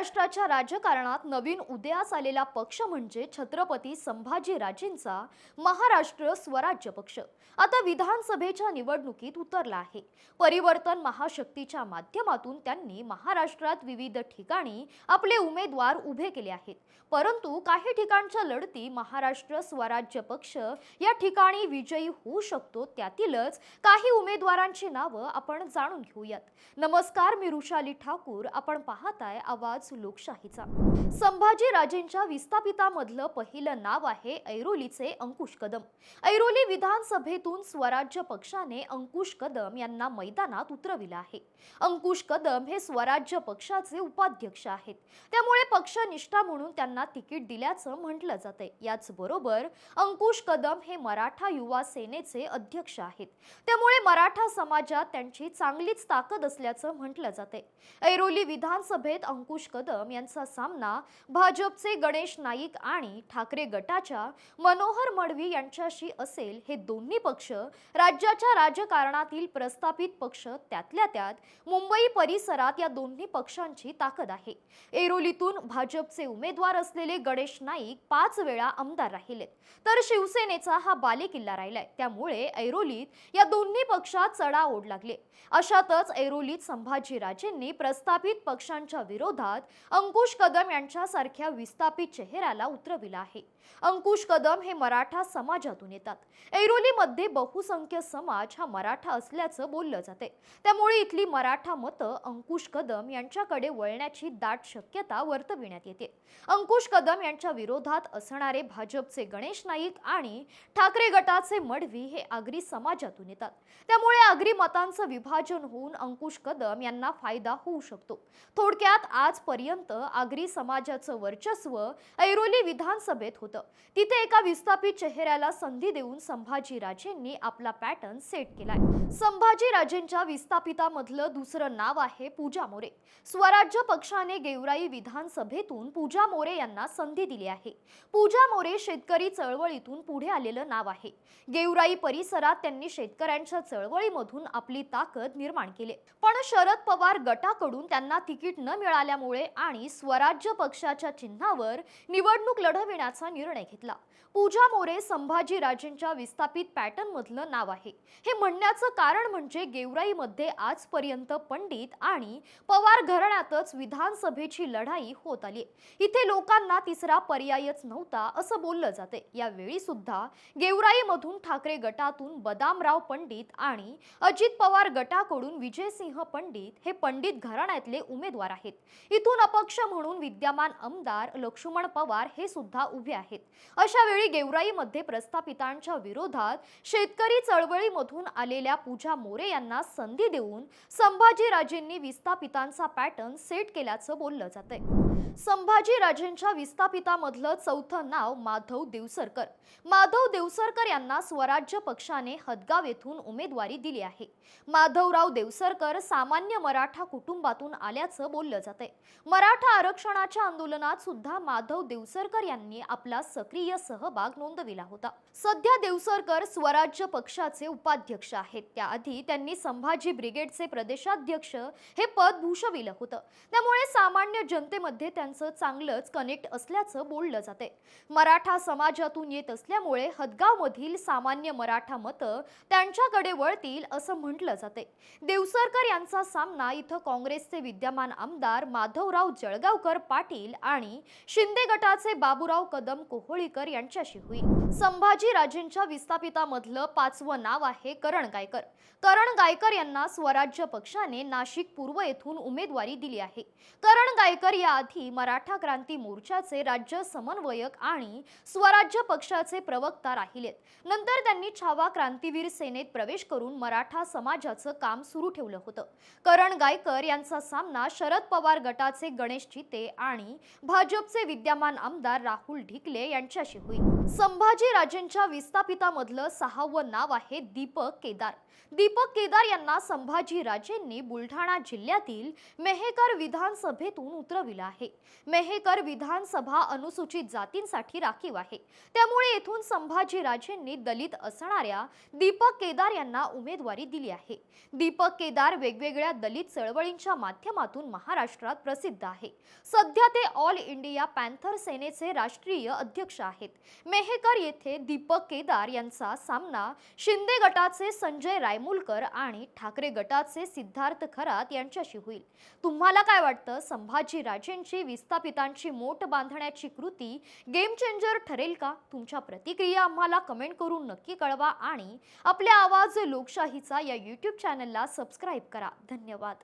महाराष्ट्राच्या राजकारणात नवीन उदयास आलेला पक्ष म्हणजे छत्रपती संभाजीराजेंचा महाराष्ट्र स्वराज्य पक्ष. आता विधानसभेच्या निवडणुकीत उतरला आहे. परिवर्तन महाशक्तीच्या माध्यमातून त्यांनी महाराष्ट्रात विविध ठिकाणी आपले उमेदवार उभे केले आहेत. परंतु काही ठिकाणच्या लढती महाराष्ट्र स्वराज्य पक्ष या ठिकाणी विजयी होऊ शकतो त्यातीलच काही उमेदवारांची नावं आपण जाणून घेऊयात. नमस्कार मी रुशाली ठाकूर. आपण पाहताय आवाज लोकशाहीचा. संभाजी राजेंच्या विस्थापितामधलं पहिलं नाव आहे ऐरोलीचे अंकुश कदम. ऐरोली विधानसभेतून स्वराज्य पक्षाने अंकुश कदम यांना मैदानात उतरविलं आहे. अंकुश कदम हे स्वराज्य पक्षाचे उपाध्यक्ष आहेत. त्यामुळे पक्षनिष्ठा म्हणून त्यांना तिकीट दिल्याचं म्हटलं जाते याचबरोबर अंकुश कदम हे मराठा युवा सेनेचे अध्यक्ष आहेत. त्यामुळे मराठा समाजात त्यांची चांगलीच ताकद असल्याचं म्हटलं जाते ऐरोली विधानसभेत अंकुश कदम कदम यांचा सामना भाजपचे गणेश नाईक आणि ठाकरे गटाच्या मनोहर मडवी यांच्याशी असेल हे दोन्ही पक्ष राज्याच्या राजकारणातील प्रस्थापित पक्ष त्यातल्या त्यात मुंबई परिसरात या दोन्ही पक्षांची ताकद आहे. एरोलीतून भाजपचे उमेदवार असलेले गणेश नाईक पाच वेळा आमदार राहिलेत. तर शिवसेनेचा हा बालेकिल्ला राहिलाय. त्यामुळे ऐरोलीत या दोन्ही पक्षात चढाओढ लागले. अशातच ऐरोलीत संभाजीराजेंनी प्रस्थापित पक्षांच्या विरोधात अंकुश कदम यांच्यासारख्या विस्थापित चेहऱ्याला उतरविला आहे. अंकुश कदम हे मराठा समाजातून येतात. ऐरोलीमध्ये बहुसंख्य समाज हा मराठा असल्याचं बोललं जाते. त्यामुळे इथली मराठा मतं अंकुश कदम यांच्याकडे वळण्याची दाट शक्यता वर्तविण्यात येते. अंकुश कदम यांच्या विरोधात असणारे भाजपचे गणेश नाईक आणि ठाकरे गटाचे मडवी हे आगरी समाजातून येतात. त्यामुळे आगरी मतांचं विभाजन होऊन अंकुश कदम यांना फायदा होऊ शकतो. थोडक्यात पर्यंत आगरी समाजाचं वर्चस्व ऐरोली विधानसभेत होतं. तिथे एका विस्थापित चेहऱ्याला संधी देऊन संभाजीराजेंनी आपला पॅटर्न सेट केलाय. संभाजीराजेंच्या विस्थापितामधलं दुसरं नाव आहे पूजा मोरे. स्वराज्य पक्षाने गेवराई विधानसभेतून पूजा मोरे यांना संधी दिली आहे. पूजा मोरे शेतकरी चळवळीतून पुढे आलेलं नाव आहे. गेवराई परिसरात त्यांनी शेतकऱ्यांच्या चळवळीमधून आपली ताकद निर्माण केली. पण शरद पवार गटाकडून त्यांना तिकीट न मिळाल्यामुळे आणि स्वराज्य पक्षाच्या चिन्हावर निवडणूक लढविण्याचा निर्णय घेतला. पूजा मोरे संभाजीराजेंच्या विस्थापित पॅटर्नमधलं नाव आहे. हे म्हणण्याचं कारण म्हणजे गेवराईमध्ये आजपर्यंत पंडित आणि पवार घराण्यातच विधानसभेची लढाई होत आली. इथे लोकांना तिसरा पर्यायच नव्हता असं बोललं जाते. यावेळी सुद्धा गेवराईमधून ठाकरे गटातून बदामराव पंडित आणि अजित पवार गटाकडून विजयसिंह पंडित हे पंडित घराण्यातले उमेदवार आहेत. इथून अपक्ष म्हणून विद्यमान आमदार लक्ष्मण पवार हे सुद्धा उभे आहेत. अशा वेळी गेवराईमध्ये प्रस्थापितांच्या विरोधात शेतकरी चळवळीमधून आलेल्या पूजा मोरे यांना संधी देऊन संभाजीराजेंनी विस्थापितांचा पॅटर्न सेट केल्याचं बोललं जातंय. संभाजीराजेंच्या विस्थापितामधलं चौथं नाव माधव देवसरकर. माधव देवसरकर यांना स्वराज्य पक्षाने हदगाव येथून उमेदवारी दिली आहे. माधवराव देवसरकर सामान्य मराठा कुटुंबातून आल्याचं बोललं जाते मराठा आरक्षणाच्या आंदोलनात सुद्धा माधव देवसरकर यांनी आपला सक्रिय सहभाग नोंदविला होता. सध्या देवसरकर स्वराज्य पक्षाचे उपाध्यक्ष आहेत. त्याआधी त्यांनी संभाजी ब्रिगेडचे प्रदेशाध्यक्ष हे पद भूषविलं होतं. त्यामुळे सामान्य जनतेमध्ये त्यांचं चांगलंच कनेक्ट असल्याचं बोललं जाते मराठा समाजातून येत असल्यामुळे हदगावमधील सामान्य मराठा मतं त्यांच्याकडे वळतील असं म्हटलं जाते देवसरकर यांचा सामना इथं काँग्रेसचे विद्यमान आमदार माधव माधवराव जळगावकर पाटील आणि शिंदे गटाचे बाबूराव कदम कोहोळीकर यांच्याशी होईल. संभाजी राजेंच्या विस्थापितामधलं पाचवं नाव आहे करण गायकर. करण गायकर यांना स्वराज्य पक्षाने नाशिक पूर्व येथून उमेदवारी दिली आहे. करण गायकर याआधी मराठा क्रांती मोर्चाचे राज्य समन्वयक आणि स्वराज्य पक्षाचे प्रवक्ता राहिलेत. नंतर त्यांनी छावा क्रांतीवीर सेनेत प्रवेश करून मराठा समाजाचं काम सुरू ठेवलं होतं. करण गायकर यांचा सामना शरद पवार गटाचे गणेश चिते आणि भाजपचे विद्यमान आमदार राहुल ढिकले यांच्याशी होईल. संभाजीराजेंच्या विस्थापितामधलं सहावं नाव आहे दीपक केदार. दीपक केदार यांना संभाजीराजेंनी बुलढाणा जिल्ह्यातील मेहेकर विधानसभेतून उतरविलं आहे. मेहेकर विधानसभा अनुसूचित जातींसाठी राखीव आहे. त्यामुळे येथून संभाजीराजेंनी दलित असणाऱ्या दीपक केदार यांना उमेदवारी दिली आहे. दीपक केदार वेगवेगळ्या दलित चळवळींच्या माध्यमातून महाराष्ट्रात प्रसिद्ध प्रसिद्ध आहे. सध्या ते ऑल इंडिया पॅन्थर सेनेचे राष्ट्रीय अध्यक्ष आहेत. मेहेकर येथे दीपक केदार यांचा सामना शिंदे गटाचे संजय रायमुलकर आणि ठाकरे गटाचे सिद्धार्थ खरात यांच्याशी होईल. तुम्हाला काय वाटतं? संभाजी राजेंची विस्थापितांची मोठ बांधण्याची कृती गेम चेंजर ठरेल का? तुमच्या प्रतिक्रिया आम्हाला कमेंट करून नक्की कळवा आणि आपल्या आवाज लोकशाहीचा या यूट्यूब चॅनलला सबस्क्राईब करा. धन्यवाद.